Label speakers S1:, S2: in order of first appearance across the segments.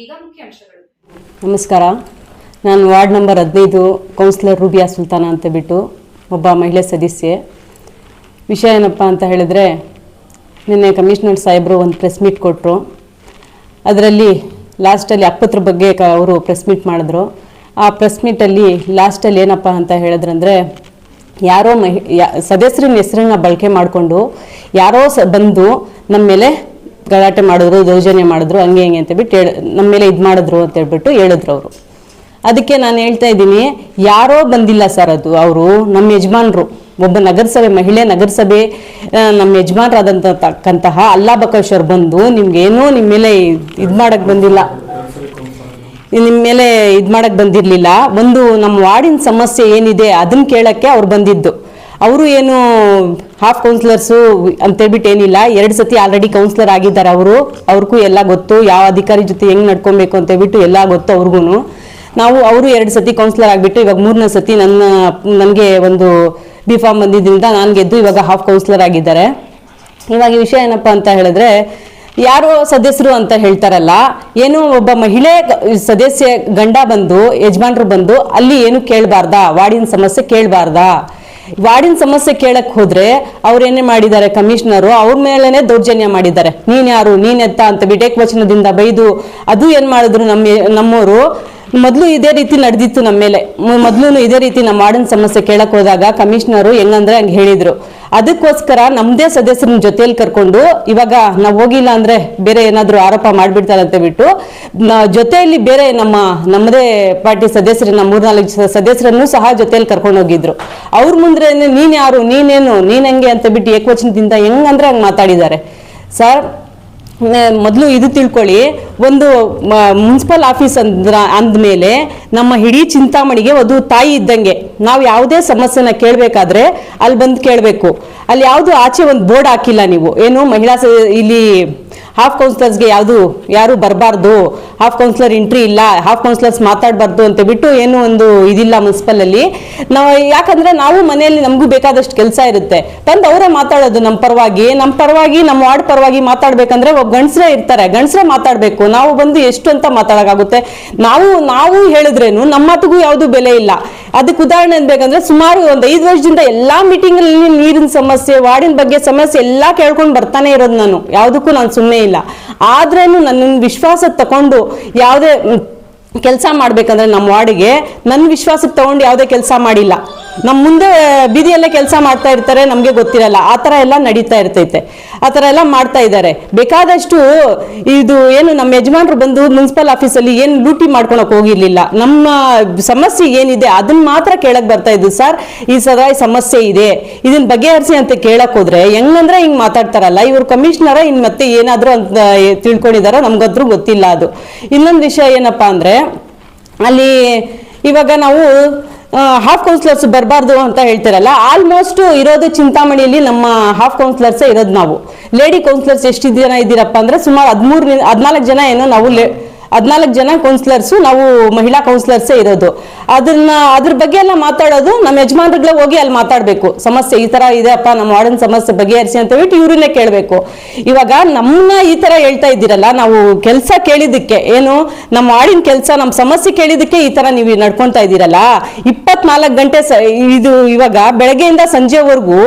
S1: ಈಗ ಮುಖ್ಯಾಂಶಗಳು
S2: ನಮಸ್ಕಾರ. ನಾನು ವಾರ್ಡ್ ನಂಬರ್ ಹದಿನೈದು, ಕೌನ್ಸಿಲರ್ ರೂಬಿಯಾ ಸುಲ್ತಾನ ಅಂತ ಬಿಟ್ಟು ಒಬ್ಬ ಮಹಿಳೆ ಸದಸ್ಯೆ. ವಿಷಯ ಏನಪ್ಪ ಅಂತ ಹೇಳಿದ್ರೆ, ನಿನ್ನೆ ಕಮಿಷನರ್ ಸಾಹೇಬರು ಒಂದು ಪ್ರೆಸ್ ಮೀಟ್ ಕೊಟ್ಟರು ಅದರಲ್ಲಿ ಲಾಸ್ಟಲ್ಲಿ ಅಪ್ಪತ್ರ ಬಗ್ಗೆ ಕ ಅವರು ಪ್ರೆಸ್ ಮೀಟ್ ಮಾಡಿದ್ರು. ಆ ಪ್ರೆಸ್ ಮೀಟಲ್ಲಿ ಲಾಸ್ಟಲ್ಲಿ ಏನಪ್ಪ ಅಂತ ಹೇಳಿದ್ರಂದರೆ, ಯಾರೋ ಮಹಿ, ಯಾ, ಸದಸ್ಯರಿನ ಹೆಸರನ್ನ ಬಳಕೆ ಮಾಡಿಕೊಂಡು, ಯಾರೋ ಸ ಬಂದು ನಮ್ಮ ಮೇಲೆ ಗಲಾಟೆ ಮಾಡಿದ್ರು, ದೌರ್ಜನ್ಯ ಮಾಡಿದ್ರು, ಹಂಗೆ ಹಿಂಗೆ ಅಂತ ಬಿಟ್ಟು ಹೇಳಿ, ನಮ್ಮ ಮೇಲೆ ಇದು ಮಾಡಿದ್ರು ಅಂತ ಹೇಳ್ಬಿಟ್ಟು ಹೇಳಿದ್ರು ಅವರು. ಅದಕ್ಕೆ ನಾನು ಹೇಳ್ತಾ ಇದ್ದೀನಿ, ಯಾರೋ ಬಂದಿಲ್ಲ ಸರ್ ಅದು, ಅವರು ನಮ್ಮ ಯಜಮಾನರು. ಒಬ್ಬ ನಗರಸಭೆ, ಮಹಿಳೆ ನಗರಸಭೆ ನಮ್ಮ ಯಜಮಾನರಾದಂತಕ್ಕಂತಹ ಅಲ್ಲಾ ಬಕೇಶ್ವರ್ ಬಂದು ನಿಮ್ಗೇನೂ ನಿಮ್ಮ ಮೇಲೆ ಇದು ಮಾಡಕ್ಕೆ ಬಂದಿಲ್ಲ. ನಿಮ್ಮ ಮೇಲೆ ಇದು ಮಾಡಕ್ಕೆ ಬಂದಿರಲಿಲ್ಲ. ಒಂದು ನಮ್ಮ ವಾರ್ಡಿನ ಸಮಸ್ಯೆ ಏನಿದೆ ಅದನ್ನು ಕೇಳೋಕ್ಕೆ ಅವ್ರು ಬಂದಿದ್ದು. ಅವರು ಏನು ಹಾಫ್ ಕೌನ್ಸಿಲರ್ಸು ಅಂತೇಳ್ಬಿಟ್ಟು ಏನಿಲ್ಲ, ಎರಡು ಸತಿ ಆಲ್ರೆಡಿ ಕೌನ್ಸಿಲರ್ ಆಗಿದ್ದಾರೆ ಅವರು. ಅವ್ರಿಗೂ ಎಲ್ಲ ಗೊತ್ತು, ಯಾವ ಅಧಿಕಾರಿ ಜೊತೆ ಹೆಂಗೆ ನಡ್ಕೊಬೇಕು ಅಂತೇಳ್ಬಿಟ್ಟು ಎಲ್ಲ ಗೊತ್ತು ಅವ್ರಿಗೂ ನಾವು ಅವರು ಎರಡು ಸತಿ ಕೌನ್ಸಿಲರ್ ಆಗಿಬಿಟ್ಟು ಇವಾಗ ಮೂರನೇ ಸತಿ ನನ್ನ, ನನಗೆ ಒಂದು ಬಿ ಫಾರ್ಮ್ ಬಂದಿದ್ದರಿಂದ ನಾನು ಗೆದ್ದು ಇವಾಗ ಹಾಫ್ ಕೌನ್ಸಿಲರ್ ಆಗಿದ್ದಾರೆ. ಇವಾಗ ವಿಷಯ ಏನಪ್ಪ ಅಂತ ಹೇಳಿದ್ರೆ, ಯಾರೋ ಸದಸ್ಯರು ಅಂತ ಹೇಳ್ತಾರಲ್ಲ, ಏನು ಒಬ್ಬ ಮಹಿಳೆ ಸದಸ್ಯ ಗಂಡ ಬಂದು, ಯಜಮಾನ್ರು ಬಂದು ಅಲ್ಲಿ ಏನು ಕೇಳಬಾರ್ದಾ? ವಾರ್ಡಿನ ಸಮಸ್ಯೆ ಕೇಳಬಾರ್ದಾ? ವಾರ್ಡಿನ ಸಮಸ್ಯೆ ಕೇಳಕ್ ಹೋದ್ರೆ ಅವ್ರೇನೇ ಮಾಡಿದ್ದಾರೆ ಕಮಿಷನರು, ಅವ್ರ ಮೇಲೇನೆ ದೌರ್ಜನ್ಯ ಮಾಡಿದ್ದಾರೆ. ನೀನ್ ಯಾರು? ನೀನ್ ಎತ್ತ ಅಂತ ವಿಟೇಕ್ ವಚನದಿಂದ ಬೈದು ಅದು ಏನ್ ಮಾಡಿದ್ರು ನಮ್ಮ ನಮ್ಮವರು ಮೊದಲು ಇದೇ ರೀತಿ ನಡೆದಿತ್ತು ನಮ್ಮ ಮೇಲೆ. ಮೊದಲು ಇದೇ ರೀತಿ ನಮ್ಮ ವಾರ್ಡನ್ ಸಮಸ್ಯೆ ಕೇಳಕ್ ಹೋದಾಗ ಕಮಿಷನರು ಹೆಂಗಂದ್ರೆ ಹಂಗೆ ಹೇಳಿದ್ರು. ಅದಕ್ಕೋಸ್ಕರ ನಮ್ಮದೇ ಸದಸ್ಯರನ್ನ ಜೊತೆಯಲ್ಲಿ ಕರ್ಕೊಂಡು ಇವಾಗ ನಾವು ಹೋಗಿಲ್ಲ ಅಂದ್ರೆ ಬೇರೆ ಏನಾದರೂ ಆರೋಪ ಮಾಡ್ಬಿಡ್ತಾರೆ ಅಂತ ಬಿಟ್ಟು ಜೊತೆಯಲ್ಲಿ ಬೇರೆ ನಮ್ಮ ನಮ್ಮದೇ ಪಾರ್ಟಿ ಸದಸ್ಯರನ್ನ ಮೂರ್ನಾಲ್ಕು ಸದಸ್ಯರನ್ನು ಸಹ ಜೊತೆಯಲ್ಲಿ ಕರ್ಕೊಂಡು ಹೋಗಿದ್ರು. ಅವ್ರ ಮುಂದೆ ನೀನ್ ಯಾರು, ನೀನೇನು, ನೀನ್ ಹೆಂಗೆ ಅಂತ ಬಿಟ್ಟು ಏಕವಚನದಿಂದ ಹೆಂಗಂದ್ರೆ ಹಂಗೆ ಮಾತಾಡಿದ್ದಾರೆ. ಸರ್ ಮೊದಲು ಇದು ತಿಳ್ಕೊಳ್ಳಿ ಒಂದು ಮುನ್ಸಿಪಲ್ ಆಫೀಸ್ ಅಂದ್ರ, ಅಂದಮೇಲೆ ನಮ್ಮ ಇಡೀ ಚಿಂತಾಮಣಿಗೆ ಅದು ತಾಯಿ ಇದ್ದಂಗೆ. ನಾವು ಯಾವುದೇ ಸಮಸ್ಯೆನ ಕೇಳಬೇಕಾದ್ರೆ ಅಲ್ಲಿ ಬಂದು ಕೇಳಬೇಕು. ಅಲ್ಲಿ ಯಾವುದು ಆಚೆ ಒಂದು ಬೋರ್ಡ್ ಹಾಕಿಲ್ಲ ನೀವು. ಏನು ಮಹಿಳಾ ಇಲ್ಲಿ ಹಾಫ್ ಕೌನ್ಸಿಲರ್ಸ್ಗೆ ಯಾವುದು, ಯಾರು ಬರಬಾರ್ದು. ಹಾಫ್ ಕೌನ್ಸಿಲರ್ ಎಂಟ್ರಿ ಇಲ್ಲ, ಹಾಫ್ ಕೌನ್ಸಿಲರ್ಸ್ ಮಾತಾಡಬಾರ್ದು ಅಂತ ಬಿಟ್ಟು ಏನು ಒಂದು ಇದಿಲ್ಲ ಮುನ್ಸಿಪಲಲ್ಲಿ. ನಾವು ಯಾಕಂದ್ರೆ ನಾವು ಮನೆಯಲ್ಲಿ ನಮಗೂ ಬೇಕಾದಷ್ಟು ಕೆಲಸ ಇರುತ್ತೆ. ತಂದು ಅವರೇ ಮಾತಾಡೋದು ನಮ್ಮ ಪರವಾಗಿ. ನಮ್ಮ ಪರವಾಗಿ ನಮ್ಮ ವಾರ್ಡ್ ಪರವಾಗಿ ಮಾತಾಡ್ಬೇಕಂದ್ರೆ ಒಬ್ಬ ಗಂಡಸರೇ ಇರ್ತಾರೆ. ಗಂಡಸರೇ ಮಾತಾಡಬೇಕು. ನಾವು ಬಂದು ಎಷ್ಟು ಅಂತ ಮಾತಾಡೋಕ್ಕಾಗುತ್ತೆ? ನಾವು ನಾವು ಹೇಳಿದ್ರೇನು ನಮ್ಮ ಮಾತಿಗೂ ಯಾವುದು ಬೆಲೆ ಇಲ್ಲ. ಅದಕ್ಕೆ ಉದಾಹರಣೆ ಅನ್ಬೇಕಂದ್ರೆ ಸುಮಾರು ಒಂದು ಐದು ವರ್ಷದಿಂದ ಎಲ್ಲಾ ಮೀಟಿಂಗ್ ಅಲ್ಲಿ ನೀರಿನ ಸಮಸ್ಯೆ, ವಾರ್ಡಿನ ಬಗ್ಗೆ ಸಮಸ್ಯೆ ಎಲ್ಲಾ ಕೇಳ್ಕೊಂಡು ಬರ್ತಾನೆ ಇರೋದು ನಾನು. ಯಾವುದಕ್ಕೂ ನಾನು ಸುಮ್ಮನೆ ಇಲ್ಲ. ಆದ್ರೇನು ನನ್ನ ವಿಶ್ವಾಸ ತಕೊಂಡು ಯಾವುದೇ ಕೆಲಸ ಮಾಡ್ಬೇಕಂದ್ರೆ ನಮ್ಮ ವಾರ್ಡಿಗೆ ನನ್ನ ವಿಶ್ವಾಸಕ್ಕೆ ತಗೊಂಡು ಯಾವುದೇ ಕೆಲಸ ಮಾಡಿಲ್ಲ. ನಮ್ಮ ಮುಂದೆ ಬೀದಿಯಲ್ಲೇ ಕೆಲಸ ಮಾಡ್ತಾ ಇರ್ತಾರೆ, ನಮಗೆ ಗೊತ್ತಿರಲ್ಲ. ಆ ಥರ ಎಲ್ಲ ನಡೀತಾ ಇರ್ತೈತೆ. ಆ ಥರ ಎಲ್ಲ ಮಾಡ್ತಾ ಇದ್ದಾರೆ. ಬೇಕಾದಷ್ಟು ಇದು ಏನು ನಮ್ಮ ಯಜಮಾನರು ಬಂದು ಮುನ್ಸಿಪಲ್ ಆಫೀಸಲ್ಲಿ ಏನು ಲೂಟಿ ಮಾಡ್ಕೊಳಕ್ ಹೋಗಿರ್ಲಿಲ್ಲ. ನಮ್ಮ ಸಮಸ್ಯೆ ಏನಿದೆ ಅದನ್ನ ಮಾತ್ರ ಕೇಳಕ್ ಬರ್ತಾ ಇದ್ದು ಸರ್, ಈ ಸದಾ ಸಮಸ್ಯೆ ಇದೆ. ಇದನ್ನ ಬಗೆಹರಿಸಿ ಅಂತ ಕೇಳಕ್ ಹೋದ್ರೆ ಹೆಂಗಂದ್ರೆ ಹಿಂಗ್ ಮಾತಾಡ್ತಾರಲ್ಲ. ಇವ್ರು ಕಮಿಷನರ ಇನ್ ಮತ್ತೆ ಏನಾದ್ರೂ ಅಂತ ತಿಳ್ಕೊಂಡಿದಾರೋ ನಮ್ಗದ್ರೂ ಗೊತ್ತಿಲ್ಲ ಅದು. ಇನ್ನೊಂದು ವಿಷಯ ಏನಪ್ಪಾ ಅಂದ್ರೆ, ಅಲ್ಲಿ ಇವಾಗ ನಾವು ಹಾಫ್ ಕೌನ್ಸಿಲರ್ಸ್ ಬರಬಾರ್ದು ಅಂತ ಹೇಳ್ತಾರಲ್ಲ ಆಲ್ಮೋಸ್ಟ್ ಇರೋದು ಚಿಂತಾಮಣಿಯಲ್ಲಿ ನಮ್ಮ ಹಾಫ್ ಕೌನ್ಸಿಲರ್ಸೇ ಇರೋದು ನಾವು. ಲೇಡಿ ಕೌನ್ಸಿಲರ್ಸ್ ಎಷ್ಟು ಜನ ಇದ್ದೀರಪ್ಪ ಅಂದ್ರೆ ಸುಮಾರು ಹದಿಮೂರು ಹದಿನಾಲ್ಕು ಜನ ಏನೋ ನಾವು ಹದಿನಾಲ್ಕು ಜನ ಕೌನ್ಸಿಲರ್ಸು ನಾವು ಮಹಿಳಾ ಕೌನ್ಸಿಲರ್ಸೇ ಇರೋದು. ಅದನ್ನ, ಅದ್ರ ಬಗ್ಗೆ ಎಲ್ಲ ಮಾತಾಡೋದು ನಮ್ಮ ಯಜಮಾನ್ರುಗಳೇ ಹೋಗಿ ಅಲ್ಲಿ ಮಾತಾಡಬೇಕು. ಸಮಸ್ಯೆ ಈ ತರ ಇದೆ ಅಪ್ಪ, ನಮ್ಮ ವಾರ್ಡನ್ ಸಮಸ್ಯೆ ಬಗೆಹರಿಸಿ ಅಂತ ಹೇಳ್ಬಿಟ್ಟು ಇವ್ರನ್ನೇ ಕೇಳಬೇಕು. ಇವಾಗ ನಮ್ಮನ್ನ ಈ ತರ ಹೇಳ್ತಾ ಇದ್ದೀರಲ್ಲ, ನಾವು ಕೆಲಸ ಕೇಳಿದ್ದಕ್ಕೆ, ಏನು, ನಮ್ಮ ವಾರ್ಡಿನ ಕೆಲಸ, ನಮ್ಮ ಸಮಸ್ಯೆ ಕೇಳಿದ್ದಕ್ಕೆ ಈ ತರ ನೀವು ನಡ್ಕೊಂತಾ ಇದ್ದೀರಲ್ಲ, ಇಪ್ಪತ್ನಾಲ್ಕು ಗಂಟೆ ಇದು ಇವಾಗ ಬೆಳಗ್ಗೆಯಿಂದ ಸಂಜೆವರೆಗೂ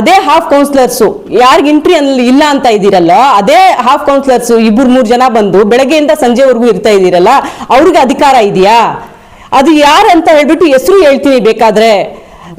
S2: ಅದೇ ಹಾಫ್ ಕೌನ್ಸಿಲರ್ಸು ಯಾರಿಗೆ ಇಂಟ್ರಿ ಅಲ್ಲಿ ಇಲ್ಲ ಅಂತ ಇದ್ದೀರಲ್ಲ, ಅದೇ ಹಾಫ್ ಕೌನ್ಸಿಲರ್ಸ್ ಇಬ್ಬರು ಮೂರು ಜನ ಬಂದು ಬೆಳಗ್ಗೆಯಿಂದ ಸಂಜೆವರೆಗೂ ಇರ್ತಾ ಇದ್ದೀರಲ್ಲ, ಅವ್ರಿಗೆ ಅಧಿಕಾರ ಇದೆಯಾ? ಅದು ಯಾರಂತ ಹೇಳ್ಬಿಟ್ಟು ಹೆಸರು ಹೇಳ್ತೀನಿ ಬೇಕಾದ್ರೆ.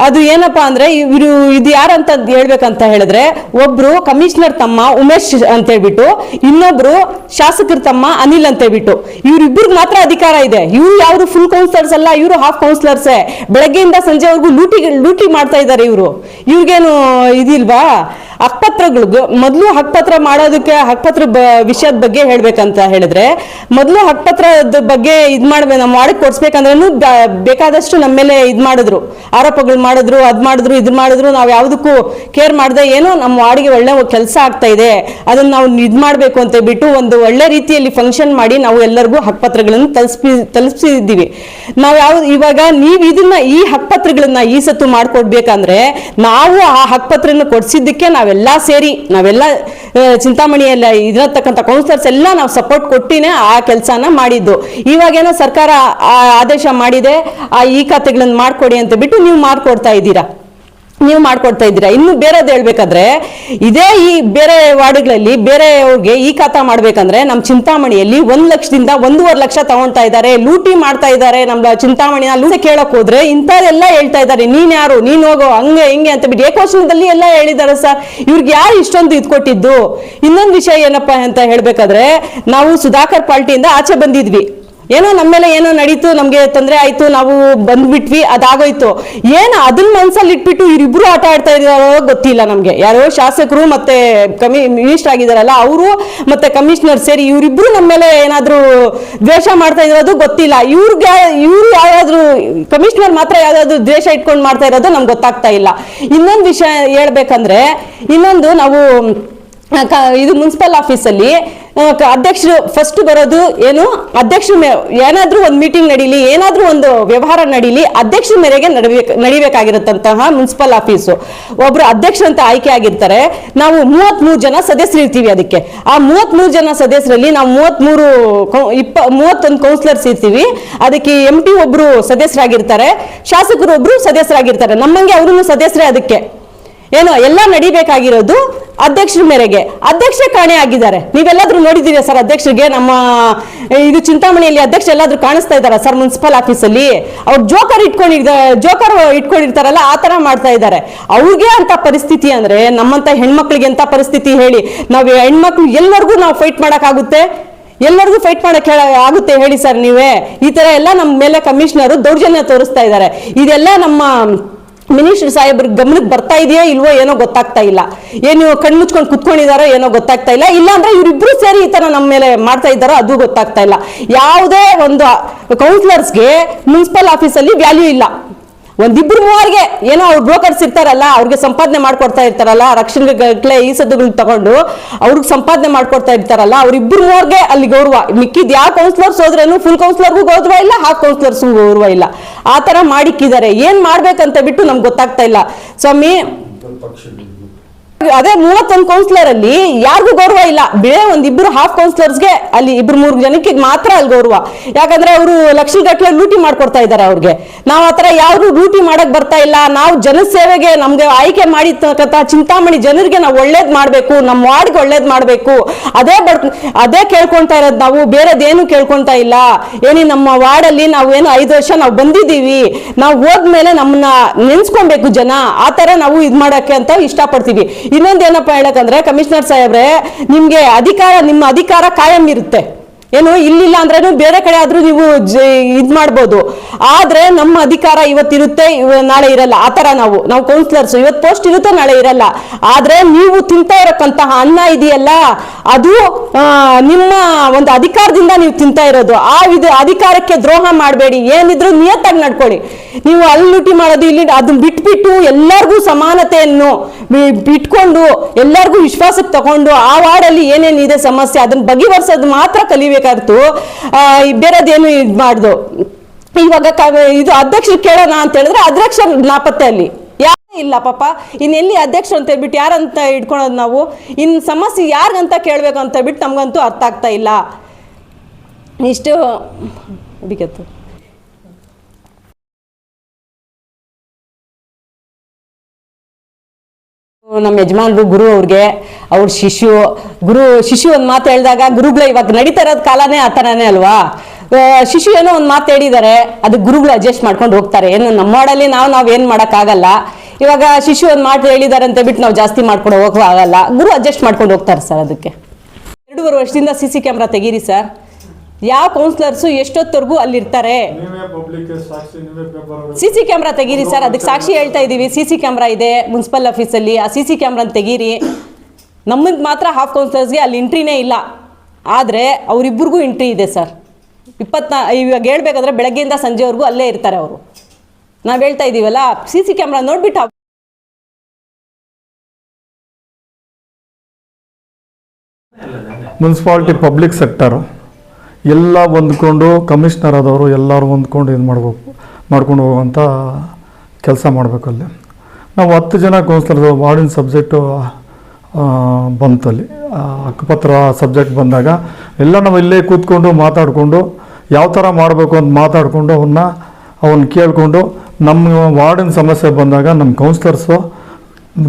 S2: ಅದು ಏನಪ್ಪಾ ಅಂದ್ರೆ, ಇವರು ಇದು ಯಾರಂತ ಹೇಳ್ಬೇಕಂತ ಹೇಳಿದ್ರೆ, ಒಬ್ರು ಕಮಿಷನರ್ ತಮ್ಮ ಉಮೇಶ್ ಅಂತ ಹೇಳ್ಬಿಟ್ಟು, ಇನ್ನೊಬ್ರು ಶಾಸಕರ ತಮ್ಮ ಅನಿಲ್ ಅಂತ ಹೇಳ್ಬಿಟ್ಟು. ಇವ್ರಿಬ್ರಿಗೆ ಮಾತ್ರ ಅಧಿಕಾರ ಇದೆ. ಇವ್ರು ಯಾವ್ದು ಫುಲ್ ಕೌನ್ಸಿಲರ್ಸ್ ಅಲ್ಲ, ಇವರು ಹಾಫ್ ಕೌನ್ಸಿಲರ್ಸೇ ಬೆಳಗ್ಗೆಯಿಂದ ಸಂಜೆವರೆಗೂ ಲೂಟಿ ಲೂಟಿ ಮಾಡ್ತಾ ಇದ್ದಾರೆ ಇವರು. ಇವ್ರಿಗೇನು ಇದಿಲ್ವಾ? ಹಕ್ಪತ್ರಗಳು ಮೊದಲು ಹಕ್ಪತ್ರ ಮಾಡೋದಕ್ಕೆ ಹಕ್ಪತ್ರ ಬ ವಿಷಯದ ಬಗ್ಗೆ ಹೇಳ್ಬೇಕಂತ ಹೇಳಿದ್ರೆ, ಮೊದಲು ಹಕ್ಪತ್ರದ ಬಗ್ಗೆ ಇದು ಮಾಡ್ಬೇಕು ನಮ್ಮ ವಾರ್ಡಿಗೆ ಕೊಡ್ಸ್ಬೇಕಂದ್ರೂ ಬೇಕಾದಷ್ಟು ನಮ್ಮ ಮೇಲೆ ಇದು ಮಾಡಿದ್ರು. ಆರೋಪಗಳು ಮಾಡಿದ್ರು, ಅದು ಮಾಡಿದ್ರು ಇದು ಮಾಡಿದ್ರು, ನಾವು ಯಾವುದಕ್ಕೂ ಕೇರ್ ಮಾಡದೆ ಏನೋ ನಮ್ಮ ವಾರ್ಡ್ಗೆ ಒಳ್ಳೆ ಕೆಲಸ ಆಗ್ತಾ ಇದೆ. ಅದನ್ನ ನಾವು ಇದು ಮಾಡಬೇಕು ಅಂತ ಬಿಟ್ಟು ಒಂದು ಒಳ್ಳೆ ರೀತಿಯಲ್ಲಿ ಫಂಕ್ಷನ್ ಮಾಡಿ ನಾವು ಎಲ್ಲರಿಗೂ ಹಕ್ಕಪತ್ರಗಳನ್ನು ತಲುಪಿ ತಲುಪಿಸಿದ್ದೀವಿ ನಾವು ಯಾವ ಇವಾಗ ನೀವು ಇದನ್ನ ಈ ಹಕ್ಪತ್ರಗಳನ್ನ ಈ ಸತ್ತು ಮಾಡ್ಕೊಡ್ಬೇಕಂದ್ರೆ, ನಾವು ಆ ಹಕ್ಪತ್ರನ ಕೊಡ್ಸಿದ್ದಕ್ಕೆ ನಾವೆಲ್ಲ ಸೇರಿ, ನಾವೆಲ್ಲ ಚಿಂತಾಮಣಿಯಲ್ಲ ಇರತಕ್ಕಂಥ ಕೌನ್ಸಿಲರ್ಸ್ ಎಲ್ಲ ನಾವು ಸಪೋರ್ಟ್ ಕೊಟ್ಟಿನೇ ಆ ಕೆಲಸನ ಮಾಡಿದ್ದು. ಇವಾಗೇನೋ ಸರ್ಕಾರ ಆದೇಶ ಮಾಡಿದೆ, ಆ ಈ ಖಾತೆಗಳನ್ನು ಮಾಡ್ಕೊಡಿ ಅಂತ ಬಿಟ್ಟು ನೀವು ಮಾಡಿಕೊಡ್ತಾ ಇದ್ದೀರಾ? ನೀವು ಮಾಡ್ಕೊಡ್ತಾ ಇದ್ದೀರಾ? ಇನ್ನು ಬೇರೆದು ಹೇಳ್ಬೇಕಾದ್ರೆ, ಇದೇ ಈ ಬೇರೆ ವಾರ್ಡ್ಗಳಲ್ಲಿ ಬೇರೆಯವ್ರಿಗೆ ಈ ಖಾತಾ ಮಾಡ್ಬೇಕಂದ್ರೆ ನಮ್ಮ ಚಿಂತಾಮಣಿಯಲ್ಲಿ ಒಂದು ಲಕ್ಷದಿಂದ ಒಂದೂವರೆ ಲಕ್ಷ ತಗೊಳ್ತಾ ಇದ್ದಾರೆ, ಲೂಟಿ ಮಾಡ್ತಾ ಇದ್ದಾರೆ ನಮ್ಮ ಚಿಂತಾಮಣಿನ. ಲೂಟಿ ಕೇಳಕ್ ಹೋದ್ರೆ ಇಂಥದ್ದೆಲ್ಲ ಹೇಳ್ತಾ ಇದ್ದಾರೆ. ನೀನ್ ಯಾರು? ನೀನ್ ಹೋಗೋ, ಹಂಗೆ, ಹಿಂಗೆ ಅಂತ ಬಿಟ್ಟು ಏಕವಚನದಲ್ಲಿ ಎಲ್ಲ ಹೇಳಿದ್ದಾರೆ ಸರ್. ಇವ್ರಿಗೆ ಯಾರು ಇಷ್ಟೊಂದು ಇದು ಕೊಟ್ಟಿದ್ದು? ಇನ್ನೊಂದು ವಿಷಯ ಏನಪ್ಪಾ ಅಂತ ಹೇಳ್ಬೇಕಾದ್ರೆ, ನಾವು ಸುಧಾಕರ್ ಪಾರ್ಟಿಯಿಂದ ಆಚೆ ಬಂದಿದ್ವಿ. ಏನೋ ನಮ್ಮ ಮೇಲೆ ಏನೋ ನಡೀತು, ನಮ್ಗೆ ತೊಂದರೆ ಆಯ್ತು, ನಾವು ಬಂದ್ಬಿಟ್ವಿ, ಅದಾಗೋಯ್ತು. ಏನು ಅದನ್ನ ಮನ್ಸಲ್ಲಿ ಇಟ್ಬಿಟ್ಟು ಇವ್ರಿಬ್ರು ಆಟ ಆಡ್ತಾ ಇದ್ದಾರೋ ಗೊತ್ತಿಲ್ಲ ನಮ್ಗೆ. ಯಾರೋ ಶಾಸಕರು ಮತ್ತೆ ಕಮಿ, ಮಿನಿಸ್ಟರ್ ಆಗಿದಾರಲ್ಲ, ಅವರು ಮತ್ತೆ ಕಮಿಷನರ್ ಸೇರಿ ಇವರಿಬ್ರು ನಮ್ಮ ಮೇಲೆ ಏನಾದರೂ ದ್ವೇಷ ಮಾಡ್ತಾ ಇರೋದು ಗೊತ್ತಿಲ್ಲ. ಇವ್ರಿಗೆ, ಇವ್ರು ಯಾವ್ದಾದ್ರು, ಕಮಿಷನರ್ ಮಾತ್ರ ಯಾವ್ದಾದ್ರು ದ್ವೇಷ ಇಟ್ಕೊಂಡು ಮಾಡ್ತಾ ಇರೋದು ನಮ್ಗೆ ಗೊತ್ತಾಗ್ತಾ ಇಲ್ಲ. ಇನ್ನೊಂದು ವಿಷಯ ಹೇಳ್ಬೇಕಂದ್ರೆ, ಇನ್ನೊಂದು ನಾವು ಇದು ಮುನ್ಸಿಪಲ್ ಆಫೀಸಲ್ಲಿ ಅಧ್ಯಕ್ಷರು ಫಸ್ಟ್ ಬರೋದು ಏನು? ಅಧ್ಯಕ್ಷರ ಏನಾದ್ರೂ ಒಂದು ಮೀಟಿಂಗ್ ನಡೀಲಿ, ಏನಾದ್ರೂ ಒಂದು ವ್ಯವಹಾರ ನಡೀಲಿ, ಅಧ್ಯಕ್ಷರ ಮೇರೆಗೆ ನಡಬೇಕು ನಡಿಬೇಕಾಗಿರತ್ತಂತಹ ಮುನ್ಸಿಪಲ್ ಆಫೀಸು ಒಬ್ರು ಅಧ್ಯಕ್ಷರು ಅಂತ ಆಯ್ಕೆ ಆಗಿರ್ತಾರೆ. ನಾವು ಮೂವತ್ಮೂರು ಜನ ಸದಸ್ಯರು ಇರ್ತೀವಿ ಅದಕ್ಕೆ. ಆ ಮೂವತ್ಮೂರು ಜನ ಸದಸ್ಯರಲ್ಲಿ ನಾವು ಮೂವತ್ಮೂರು ಮೂರು ಇಪ್ಪ ಮೂವತ್ತೊಂದು ಕೌನ್ಸಿಲರ್ಸ್ ಇರ್ತೀವಿ. ಅದಕ್ಕೆ ಎಂ ಪಿ ಒಬ್ರು ಸದಸ್ಯರಾಗಿರ್ತಾರೆ. ಶಾಸಕರು ಒಬ್ರು ಸದಸ್ಯರಾಗಿರ್ತಾರೆ. ನಮ್ಮಂಗೆ ಅವರು ಸದಸ್ಯರೇ ಅದಕ್ಕೆ. ಏನು, ಎಲ್ಲ ನಡಿಬೇಕಾಗಿರೋದು ಅಧ್ಯಕ್ಷರ ಮೇರೆಗೆ. ಅಧ್ಯಕ್ಷರೇ ಕಾಣೆ ಆಗಿದ್ದಾರೆ. ನೀವೆಲ್ಲಾದ್ರೂ ನೋಡಿದ್ದೀರಾ ಸರ್ ಅಧ್ಯಕ್ಷರಿಗೆ? ನಮ್ಮ ಇದು ಚಿಂತಾಮಣಿಯಲ್ಲಿ ಅಧ್ಯಕ್ಷ ಎಲ್ಲಾದ್ರೂ ಕಾಣಿಸ್ತಾ ಇದ್ದಾರಾ ಸರ್ ಮುನ್ಸಿಪಲ್ ಆಫೀಸಲ್ಲಿ? ಅವ್ರು ಜೋಕರ್ ಇಟ್ಕೊಂಡಿದ್ದ, ಜೋಕರ್ ಇಟ್ಕೊಂಡಿರ್ತಾರಲ್ಲ, ಆ ತರ ಮಾಡ್ತಾ ಇದ್ದಾರೆ. ಅವ್ರಿಗೆ ಅಂತ ಪರಿಸ್ಥಿತಿ ಅಂದ್ರೆ, ನಮ್ಮಂತ ಹೆಣ್ಮಕ್ಳಿಗೆ ಎಂತ ಪರಿಸ್ಥಿತಿ ಹೇಳಿ, ನಾವು ಹೆಣ್ಮಕ್ಳು ಎಲ್ಲರಿಗೂ ನಾವು ಫೈಟ್ ಮಾಡಕ್ಕಾಗುತ್ತೆ? ಎಲ್ಲರಿಗೂ ಫೈಟ್ ಮಾಡಕ್ ಆಗುತ್ತೆ ಹೇಳಿ ಸರ್ ನೀವೇ. ಈ ತರ ಎಲ್ಲ ನಮ್ಮ ಮೇಲೆ ಕಮಿಷನರ್ ದೌರ್ಜನ್ಯ ತೋರಿಸ್ತಾ ಇದ್ದಾರೆ. ಇದೆಲ್ಲ ನಮ್ಮ ಮಿನಿಸ್ಟರ್ ಸಾಹೇಬ್ರ ಗಮನಕ್ಕೆ ಬರ್ತಾ ಇದೆಯಾ ಇಲ್ವೋ ಏನೋ ಗೊತ್ತಾಗ್ತಾ ಇಲ್ಲ. ಏನು ಕಣ್ಣು ಮುಚ್ಕೊಂಡು ಕುತ್ಕೊಂಡಿದಾರೋ ಏನೋ ಗೊತ್ತಾಗ್ತಾ ಇಲ್ಲ. ಇಲ್ಲ ಅಂದ್ರೆ ಇವರಿಬ್ರು ಸೇರಿ ಈ ತರ ನಮ್ಮ ಮೇಲೆ ಮಾಡ್ತಾ ಇದ್ದಾರೋ ಅದು ಗೊತ್ತಾಗ್ತಾ ಇಲ್ಲ. ಯಾವುದೇ ಒಂದು ಕೌನ್ಸಿಲರ್ಸ್ಗೆ ಮುನ್ಸಿಪಲ್ ಆಫೀಸಲ್ಲಿ ವ್ಯಾಲ್ಯೂ ಇಲ್ಲ. ಒಂದಿಬ್ರು ಮೂವರಿಗೆ ಏನೋ ಅವ್ರು ಬ್ರೋಕರ್ಸ್ ಇರ್ತಾರಲ್ಲ, ಅವ್ರಿಗೆ ಸಂಪಾದನೆ ಮಾಡ್ಕೊಡ್ತಾ ಇರ್ತಾರಲ್ಲ ರಕ್ಷಣೆಗಟ್ಲೆ ಈ ಸದ್ದುಗಳನ್ನ ತಗೊಂಡು ಅವ್ರಿಗೆ ಸಂಪಾದನೆ ಮಾಡ್ಕೊಡ್ತಾ ಇರ್ತಾರಲ್ಲ, ಅವ್ರಿಬ್ರು ಮೂವರ್ಗೆ ಅಲ್ಲಿ ಗೌರವ. ಮಿಕ್ಕಿದ್ ಯಾವ ಕೌನ್ಸಿಲರ್ಸ್ ಹೋದ್ರೇನು ಫುಲ್ ಕೌನ್ಸಿಲರ್ಗೂ ಗೌರವ ಇಲ್ಲ ಹಾಫ್ ಕೌನ್ಸಿಲರ್ಸ್ಗೂ ಗೌರವ ಇಲ್ಲ. ಆ ತರ ಮಾಡಿಕ್ಕಿದ್ದಾರೆ. ಏನ್ ಮಾಡ್ಬೇಕಂತ ಬಿಟ್ಟು ನಮ್ಗೆ ಗೊತ್ತಾಗ್ತಾ ಇಲ್ಲ. ಸ್ವಾಮಿ ಅದೇ ಮೂವತ್ತೊಂದು ಕೌನ್ಸಿಲರ್ ಅಲ್ಲಿ ಯಾರಿಗೂ ಗೌರವ ಇಲ್ಲ. ಬೇರೆ ಒಂದಿಬ್ರು ಹಾಫ್ ಕೌನ್ಸಿಲರ್ಸ್ಗೆ ಅಲ್ಲಿ ಇಬ್ರು ಮೂರು ಜನಕ್ಕೆ ಮಾತ್ರ ಅಲ್ಲಿ ಗೌರವ. ಯಾಕಂದ್ರೆ ಅವರು ಲಕ್ಷ ಗಟ್ಟಲೆ ಲೂಟಿ ಮಾಡ್ಕೊಡ್ತಾ ಇದ್ದಾರೆ ಅವ್ರಿಗೆ. ನಾವು ಆತರ ಯಾರು ಲೂಟಿ ಮಾಡಕ್ ಬರ್ತಾ ಇಲ್ಲ. ನಾವು ಜನ ಸೇವೆಗೆ ನಮ್ಗೆ ಆಯ್ಕೆ ಮಾಡಿರ್ತಕ್ಕಂಥ ಚಿಂತಾಮಣಿ ಜನರಿಗೆ ನಾವು ಒಳ್ಳೇದ್ ಮಾಡ್ಬೇಕು ನಮ್ಮ ವಾರ್ಡ್ಗೆ ಒಳ್ಳೇದ್ ಮಾಡ್ಬೇಕು. ಅದೇ ಬರ್ ಅದೇ ಕೇಳ್ಕೊಂತಾ ಇರೋದು ನಾವು, ಬೇರೆದೇನು ಕೇಳ್ಕೊಂತಾ ಇಲ್ಲ. ಏನಿ ನಮ್ಮ ವಾರ್ಡ್ ಅಲ್ಲಿ ನಾವು ಏನು ಐದು ವರ್ಷ ನಾವು ಬಂದಿದ್ದೀವಿ. ನಾವು ಹೋದ್ಮೇಲೆ ನಮ್ಮನ್ನ ನೆನ್ಸ್ಕೊಬೇಕು ಜನ. ಆತರ ನಾವು ಇದ್ ಮಾಡಕ್ಕೆ ಅಂತ ಇಷ್ಟಪಡ್ತೀವಿ. ಇನ್ನೊಂದು ಏನಪ್ಪ ಹೇಳಕಂದ್ರೆ ಕಮಿಷನರ್ ಸಾಹೇಬ್ರೆ, ನಿಮ್ಗೆ ಅಧಿಕಾರ, ನಿಮ್ಮ ಅಧಿಕಾರ ಕಾಯಂ ಇರುತ್ತೆ. ಏನು, ಇಲ್ಲಿಲ್ಲ ಅಂದ್ರೇನು ಬೇರೆ ಕಡೆ ಆದ್ರೂ ನೀವು ಇದ್ ಮಾಡ್ಬೋದು. ಆದ್ರೆ ನಮ್ಮ ಅಧಿಕಾರ ಇವತ್ತಿರುತ್ತೆ, ಇವ- ನಾಳೆ ಇರಲ್ಲ. ಆ ತರ ನಾವು ನಾವು ಕೌನ್ಸಿಲರ್ಸ್ ಇವತ್ತು ಪೋಸ್ಟ್ ಇರುತ್ತೆ, ನಾಳೆ ಇರಲ್ಲ. ಆದ್ರೆ ನೀವು ತಿಂತಾ ಇರಕ್ಕಂತಹ ಅನ್ನ ಇದೆಯಲ್ಲ ಅದು ನಿಮ್ಮ ಒಂದು ಅಧಿಕಾರದಿಂದ ನೀವು ತಿಂತಾ ಇರೋದು. ಆ ಇದು ಅಧಿಕಾರಕ್ಕೆ ದ್ರೋಹ ಮಾಡಬೇಡಿ. ಏನಿದ್ರು ನಿಯತ್ತಾಗಿ ನಡ್ಕೊಳ್ಳಿ. ನೀವು ಅಲ್ಲಿ ಲೂಟಿ ಮಾಡೋದು, ಇಲ್ಲಿ ಅದನ್ನ ಬಿಟ್ಬಿಟ್ಟು ಎಲ್ಲರಿಗೂ ಸಮಾನತೆಯನ್ನು ಬಿಟ್ಕೊಂಡು ಎಲ್ಲರಿಗೂ ವಿಶ್ವಾಸಕ್ಕೆ ತಗೊಂಡು ಆ ವಾರ್ಡಲ್ಲಿ ಏನೇನಿದೆ ಸಮಸ್ಯೆ ಅದನ್ನ ಬಗೆಹರಿಸೋದು ಮಾತ್ರ ಕಲಿಬೇಕಾಯ್ತು. ಬೇರೆದೇನು ಇದು ಮಾಡ್ದು. ಇವಾಗ ಇದು ಅಧ್ಯಕ್ಷರು ಕೇಳೋಣ ಅಂತ ಹೇಳಿದ್ರೆ ಅಧ್ಯಕ್ಷ ನಾಪತ್ತೆ ಅಲ್ಲಿ. ಇಲ್ಲ ಪಾಪ. ಇನ್ನೆಲ್ಲಿ ಅಧ್ಯಕ್ಷರು ಅಂತ ಹೇಳ್ಬಿಟ್ಟು ಯಾರಂತ ಇಟ್ಕೊಳೋದು ನಾವು? ಇನ್ನು ಸಮಸ್ಯೆ ಯಾರಿಗಂತ ಕೇಳಬೇಕು ಅಂತ ಹೇಳ್ಬಿಟ್ಟು ನಮಗಂತೂ ಅರ್ಥ ಆಗ್ತಾ ಇಲ್ಲ. ಇಷ್ಟು ಬಿಕತ್ತು ನಮ್ಮ ಯಜಮಾನ್ರು ಗುರು ಅವ್ರಿಗೆ, ಅವ್ರ ಶಿಶು ಗುರು ಶಿಶು ಒಂದು ಮಾತು ಹೇಳಿದಾಗ ಗುರುಗಳ ಇವಾಗ ನಡೀತಾ ಇರೋದು ಕಾಲನೇ ಆ ಥರನೇ ಅಲ್ವಾ? ಶಿಶು ಏನೋ ಒಂದು ಮಾತು ಹೇಳಿದ್ದಾರೆ ಅದು ಗುರುಗಳು ಅಡ್ಜಸ್ಟ್ ಮಾಡ್ಕೊಂಡು ಹೋಗ್ತಾರೆ. ಏನು ನಮ್ಮ ಮಾಡಲ್ಲಿ ನಾವು ನಾವು ಏನು ಮಾಡೋಕ್ಕಾಗಲ್ಲ. ಇವಾಗ ಶಿಶು ಒಂದು ಮಾತು ಹೇಳಿದ್ದಾರೆ ಅಂತ ಬಿಟ್ಟು ನಾವು ಜಾಸ್ತಿ ಮಾಡ್ಕೊಂಡು ಹೋಗೋ ಆಗಲ್ಲ. ಗುರು ಅಡ್ಜಸ್ಟ್ ಮಾಡ್ಕೊಂಡು ಹೋಗ್ತಾರೆ ಸರ್ ಅದಕ್ಕೆ. ಎರಡೂವರೆ ವರ್ಷದಿಂದ ಸಿ ಸಿ ಕ್ಯಾಮ್ರಾ ತೆಗೀರಿ ಸರ್. ಯಾವ ಕೌನ್ಸಿಲರ್ಸು ಎಷ್ಟೊತ್ತವರೆಗೂ ಅಲ್ಲಿರ್ತಾರೆ? ಸಿ ಸಿ ಕ್ಯಾಮ್ರಾ ತೆಗೀರಿ ಸರ್. ಅದಕ್ಕೆ ಸಾಕ್ಷಿ ಹೇಳ್ತಾ ಇದ್ದೀವಿ ಸಿ ಸಿ ಕ್ಯಾಮ್ರಾ ಇದೆ ಮುನ್ಸಿಪಲ್ ಆಫೀಸಲ್ಲಿ ಆ ಸಿ ಸಿ ಕ್ಯಾಮ್ರಾನ ತೆಗೀರಿ. ನಮ್ಮದು ಮಾತ್ರ ಹಾಫ್ ಕೌನ್ಸಿಲರ್ಸ್ಗೆ ಅಲ್ಲಿ ಎಂಟ್ರಿನೇ ಇಲ್ಲ. ಆದರೆ ಅವರಿಬ್ಬರಿಗೂ ಎಂಟ್ರಿ ಇದೆ ಸರ್. ಇಪ್ಪತ್ನಾ ಇವಾಗ ಹೇಳ್ಬೇಕಾದ್ರೆ ಬೆಳಗ್ಗೆಯಿಂದ ಸಂಜೆವರೆಗೂ ಅಲ್ಲೇ ಇರ್ತಾರೆ ಅವರು. ನಾವು ಹೇಳ್ತಾ ಇದ್ದೀವಲ್ಲ ಸಿ ಸಿ ಕ್ಯಾಮ್ರಾ ನೋಡ್ಬಿಟ್ಟು
S3: ಮುನ್ಸಿಪಾಲ್ಟಿ ಪಬ್ಲಿಕ್ ಸೆಕ್ಟರ್ ಎಲ್ಲ ಹೊಂದ್ಕೊಂಡು ಕಮಿಷ್ನರ್ ಆದವರು ಎಲ್ಲರೂ ಹೊಂದ್ಕೊಂಡು ಇದು ಮಾಡ್ಬೇಕು ಮಾಡ್ಕೊಂಡು ಹೋಗುವಂಥ ಕೆಲಸ ಮಾಡಬೇಕು ಅಲ್ಲಿ ನಾವು ಹತ್ತು ಜನ ಕೌನ್ಸಿಲರ್ ವಾರ್ಡಿನ ಸಬ್ಜೆಕ್ಟು ಬಂತು ಅಲ್ಲಿ ಅಕ್ಕಪತ್ರ ಸಬ್ಜೆಕ್ಟ್ ಬಂದಾಗ ಎಲ್ಲ ನಾವು ಇಲ್ಲೇ ಕೂತ್ಕೊಂಡು ಮಾತಾಡಿಕೊಂಡು ಯಾವ ಥರ ಮಾಡಬೇಕು ಅಂತ ಮಾತಾಡಿಕೊಂಡು ಅವನ್ನ ಅವನ್ನ ಕೇಳಿಕೊಂಡು ನಮ್ಮ ವಾರ್ಡಿನ ಸಮಸ್ಯೆ ಬಂದಾಗ ನಮ್ಮ ಕೌನ್ಸ್ಲರ್ಸು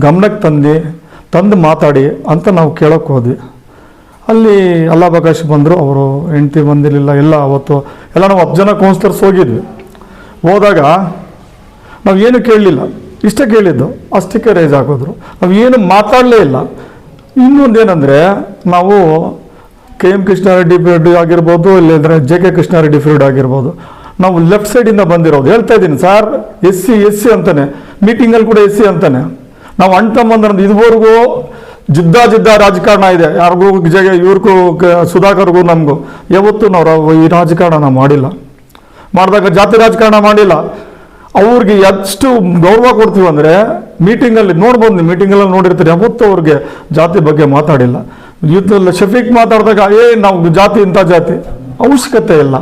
S3: ಗಮನಕ್ಕೆ ತಂದು ತಂದು ಮಾತಾಡಿ ಅಂತ ನಾವು ಕೇಳೋಕ್ಕೆ ಹೋದ್ವಿ. ಅಲ್ಲಿ ಅಲ್ಲಾಬಕಾಶ್ ಬಂದರು, ಅವರು ಹೆಂಡ್ತಿ ಬಂದಿರಲಿಲ್ಲ ಎಲ್ಲ ಅವತ್ತು ಎಲ್ಲ ನಾವು ಹತ್ತು ಜನ ಕೌನ್ಸ್ಲರ್ಸ್ ಹೋಗಿದ್ವಿ. ಹೋದಾಗ ನಾವು ಏನು ಕೇಳಲಿಲ್ಲ. ಇಷ್ಟೇ ಹೇಳಿದ್ದು ಅಷ್ಟಕ್ಕೆ ರೈಸ್ ಹಾಕಿದ್ರು. ನಾವು ಏನು ಮಾತಾಡಲೇ ಇಲ್ಲ. ಇನ್ನೊಂದೇನೆಂದರೆ, ನಾವು ಕೆ ಎಂ ಕೃಷ್ಣಾರೆಡ್ಡಿ ಫ್ರೀಡ್ ಆಗಿರ್ಬೋದು, ಇಲ್ಲಂದರೆ ಜೆ ಕೆ ಕೃಷ್ಣಾರೆಡ್ಡಿ ಫ್ರೀಡ್ ಆಗಿರ್ಬೋದು, ನಾವು ಲೆಫ್ಟ್ ಸೈಡಿಂದ ಬಂದಿರೋದು. ಹೇಳ್ತಾ ಇದ್ದೀನಿ, sir S C S C ಅಂತಾನೆ ಮೀಟಿಂಗಲ್ಲಿ ಕೂಡ ಎಸ್ ಸಿ ಅಂತಾನೆ. ನಾವು ಅಣ್ಣ ತಮ್ಮಂದ್ರಂದು ಇದುವರೆಗೂ ಜಿದ್ದ ಜಿದ್ದ ರಾಜಕಾರಣ ಇದೆ. ಯಾರಿಗೂ ಜಗ ಇವ್ರಿಗೂ ಸುಧಾಕರ್ಗೂ ನಮಗೂ. ಯಾವತ್ತೂ ನಾವು ಈ ರಾಜಕಾರಣ ಮಾಡಿಲ್ಲ. ಮಾಡಿದಾಗ ಜಾತಿ ರಾಜಕಾರಣ ಮಾಡಿಲ್ಲ. ಅವ್ರಿಗೆ ಎಷ್ಟು ಗೌರವ ಕೊಡ್ತೀವಿ ಅಂದರೆ ಮೀಟಿಂಗಲ್ಲಿ ನೋಡ್ಬೋದು ನೀವು ಮೀಟಿಂಗಲ್ಲಿ ನೋಡಿರ್ತೀರಿ, ಯಾವತ್ತೂ ಅವ್ರಿಗೆ ಜಾತಿ ಬಗ್ಗೆ ಮಾತಾಡಿಲ್ಲ. ಯುದ್ಧದಲ್ಲಿ ಶಫೀಕ್ ಮಾತಾಡಿದಾಗ, ಏ, ನಾವು ಜಾತಿ ಇಂಥ ಜಾತಿ. ಅವಶ್ಯಕತೆ ಇಲ್ಲ.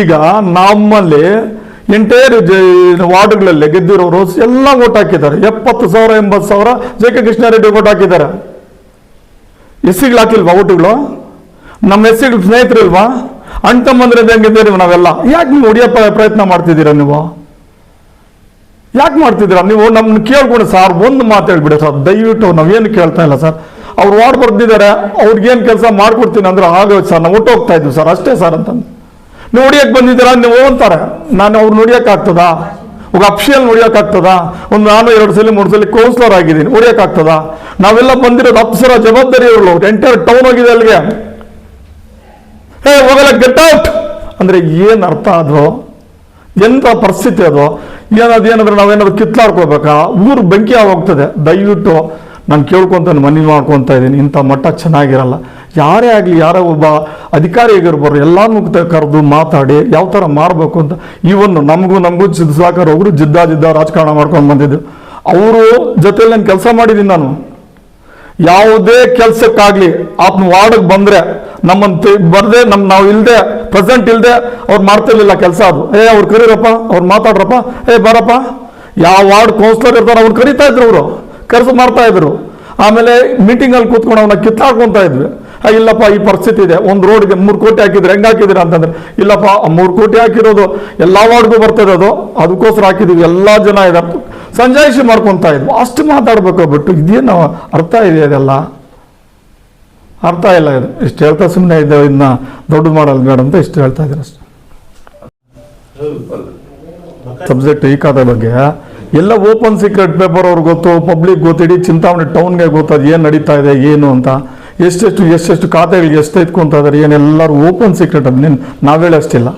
S3: ಈಗ ನಮ್ಮಲ್ಲಿ ಎಂಟೈರ್ ವಾರ್ಡ್ಗಳಲ್ಲಿ ಗೆದ್ದಿರೋರು ಎಲ್ಲ ಓಟ್ ಹಾಕಿದ್ದಾರೆ. ಎಪ್ಪತ್ತು ಸಾವಿರ, ಎಂಬತ್ತು ಸಾವಿರ ಜೆ ಕೆ ಕೃಷ್ಣಾರೆಡ್ಡಿ ಓಟ್ ಹಾಕಿದ್ದಾರೆ. ಎಸ್ ಸಿಗಳು ಹಾಕಿಲ್ವಾ ಓಟುಗಳು ನಮ್ಮ ಎಸ್ ಸಿಗಳು ಸ್ನೇಹಿತರಿಲ್ವಾ? ಅಣ್ಣ ತಮ್ಮಂದ್ರೆ ಹೆಂಗಿದ್ದೀರಿ ನಾವೆಲ್ಲ. ಯಾಕೆ ನೀವು ಹೊಡಿಯೋ ಪ್ರಯತ್ನ ಮಾಡ್ತಿದ್ದೀರಾ ನೀವು? ಯಾಕೆ ಮಾಡ್ತಿದ್ದೀರಾ? ನೀವು ನಮ್ಮನ್ನು ಕೇಳ್ಕೊಂಡು ಸರ್ ಒಂದು ಮಾತು ಹೇಳ್ಬಿಡಿ ಸರ್. ದಯವಿಟ್ಟು ನಾವೇನು ಕೇಳ್ತಾ ಇಲ್ಲ ಸರ್. ಅವ್ರು ವಾರ್ಡ್ ಬರ್ದಿದ್ದಾರೆ ಅವ್ರಿಗೇನು ಕೆಲಸ ಮಾಡ್ಕೊಡ್ತೀನಿ ಅಂದ್ರೆ ಆಗೋಯ್ತು ಸರ್. ನಾವು ಹೋಗ್ತಾ ಇದ್ವಿ ಸರ್. ಅಷ್ಟೇ ಸರ್ ಅಂತಂದು. ನೀವು ಹೊಡಿಯಕ್ಕೆ ಬಂದಿದ್ದೀರಾ? ನೀವು ಅಂತಾರೆ. ನಾನು ಅವ್ರು ನೋಡಿಯೋಕ್ಕಾಗ್ತದಾ ಒಬ್ಬ ಅಫಿಷಿಯಲ್ ನೋಡಿಯೋಕ್ಕಾಗ್ತದ ಒಂದು ನಾನು ಎರಡು ಸಲ, ಮೂರು ಸಲ ಕೌನ್ಸಿಲರ್ ಆಗಿದ್ದೀನಿ. ಆಗ್ತದಾ? ನಾವೆಲ್ಲ ಬಂದಿರೋದು ಅಪ್ಸರ ಜವಾಬ್ದಾರಿ ಇರಲು ಎಂಟೈರ್ ಟೌನ್ ಹೋಗಿದೆ ಅಲ್ಲಿಗೆ. ಹೇ ಹೋಗಲ್ಲ ಗೆಟ್ ಔಟ್ ಅಂದ್ರೆ ಏನು ಅರ್ಥ ಅದು ಎಂಥ ಪರಿಸ್ಥಿತಿ ಅದು? ಏನಾದ್ರು ಏನಾದ್ರೆ ನಾವೇನಾದ್ರು ಕಿತ್ಲಾಡ್ಕೋಬೇಕಾ ಊರು ಬೆಂಕಿ ಆಗೋಗ್ತದೆ. ದಯವಿಟ್ಟು ನಾನು ಕೇಳ್ಕೊಂತ ಮನವಿ ಮಾಡ್ಕೊತಾ ಇದ್ದೀನಿ. ಇಂಥ ಮಟ್ಟ ಚೆನ್ನಾಗಿರಲ್ಲ. ಯಾರೇ ಆಗಲಿ, ಯಾರೋ ಒಬ್ಬ ಅಧಿಕಾರಿ ಆಗಿರ್ಬೋದು ಎಲ್ಲಾನು ಕರೆದು ಮಾತಾಡಿ ಯಾವ ಥರ ಮಾಡಬೇಕು ಅಂತ. ಇವನ್ ನಮಗೂ ನಮಗೂ ಸುಧಾಕರ್ ಅವರು ಜಿದ್ದ ಜಿದ್ದ ರಾಜಕಾರಣ ಮಾಡ್ಕೊಂಡು ಬಂದಿದ್ದು ಅವರು ಜೊತೆಲಿ ನಾನು ಕೆಲಸ ಮಾಡಿದ್ದೀನಿ ನಾನು. ಯಾವುದೇ ಕೆಲಸಕ್ಕಾಗ್ಲಿ ಆತನ ವಾರ್ಡ್ಗೆ ಬಂದ್ರೆ ನಮ್ಮನ್ನ ಬರ್ದೆ, ನಮ್ ನಾವು ಇಲ್ಲದೆ ಪ್ರೆಸೆಂಟ್ ಇಲ್ಲದೆ ಅವ್ರು ಮಾಡ್ತಿರ್ಲಿಲ್ಲ ಕೆಲಸ ಅದು. ಏ, ಅವ್ರು ಕರೀರಪ್ಪ, ಅವ್ರು ಮಾತಾಡ್ರಪ್ಪ, ಏ, ಬರಪ್ಪ. ಯಾವ ವಾರ್ಡ್ ಕೌನ್ಸಿಲರ್ ಇರ್ತಾರೆ ಅವ್ರು ಕರೀತಾ ಇದ್ರು ಅವರು. ಕೆಲಸ ಮಾಡ್ತಾ ಇದ್ರು. ಆಮೇಲೆ ಮೀಟಿಂಗಲ್ಲಿ ಕೂತ್ಕೊಂಡು ಅವನ್ನ ಕಿತ್ತಾಡ್ಕೊಂತ ಇದ್ವಿ. ಇಲ್ಲಪ್ಪ, ಈ ಪರಿಸ್ಥಿತಿ ಇದೆ. ಒಂದು ರೋಡ್ಗೆ ಮೂರು ಕೋಟಿ ಹಾಕಿದ್ರೆ ಹೆಂಗೆ ಹಾಕಿದ್ರೆ ಅಂತಂದ್ರೆ, ಇಲ್ಲಪ್ಪ ಮೂರು ಕೋಟಿ ಹಾಕಿರೋದು ಎಲ್ಲ ವಾರ್ಡ್ಗೂ ಬರ್ತದೆ ಅದು. ಅದಕ್ಕೋಸ್ಕರ ಹಾಕಿದೀವಿ. ಎಲ್ಲ ಜನ ಇದ್ದಾರೆ ಸಂಜಾಯಿಷಿ ಮಾಡ್ಕೊತಾ ಇದ್ವು. ಅಷ್ಟು ಮಾತಾಡ್ಬೇಕು ಬಿಟ್ಟು ಇದೇನು ಅರ್ಥ ಇದೆ ಅದೆಲ್ಲ ಅರ್ಥ ಇಲ್ಲ ಇದು. ಇಷ್ಟು ಹೇಳ್ತಾ ಸುಮ್ಮನೆ ಇದ್ದೇವೆ. ಇದನ್ನ ದೊಡ್ಡ ಮಾಡಲ್ ಬೇಡ ಅಂತ ಇಷ್ಟು ಹೇಳ್ತಾ ಇದ್ದೀನಿ ಅಷ್ಟೇ. ಸಬ್ಜೆಕ್ಟ್ ಈ ಕಥೆ ಬಗ್ಗೆ. ಎಲ್ಲ ಓಪನ್ ಸೀಕ್ರೆಟ್ ಪೇಪರ್ ಅವ್ರಿಗೆ ಗೊತ್ತು ಪಬ್ಲಿಕ್ ಗೊತ್ತು, ಇಡೀ ಚಿಂತಾಮಣಿ ಟೌನ್ಗೆ ಗೊತ್ತದು ಏನು ನಡೀತಾ ಇದೆ, ಏನು ಅಂತ. ಎಷ್ಟೆಷ್ಟು ಎಷ್ಟೆಷ್ಟು ಖಾತೆಗಳಿಗೆ ಎಷ್ಟು ಇದ್ದಾರೆ ಏನೆಲ್ಲರೂ ಓಪನ್ ಸೀಕ್ರೆಟ್ ಅದನ್ನೇನು ನಾವೇಳಷ್ಟಿಲ್ಲ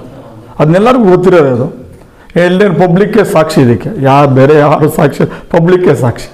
S3: ಅದನ್ನೆಲ್ಲರಿಗೂ ಗೊತ್ತಿರೋದು ಅದು. ಎಲ್ಲೇನು ಪಬ್ಲಿಕ್ಗೆ ಸಾಕ್ಷಿ ಇದಕ್ಕೆ ಯಾ ಬೇರೆ ಯಾರು ಸಾಕ್ಷಿ ಪಬ್ಲಿಕ್ಗೆ ಸಾಕ್ಷಿ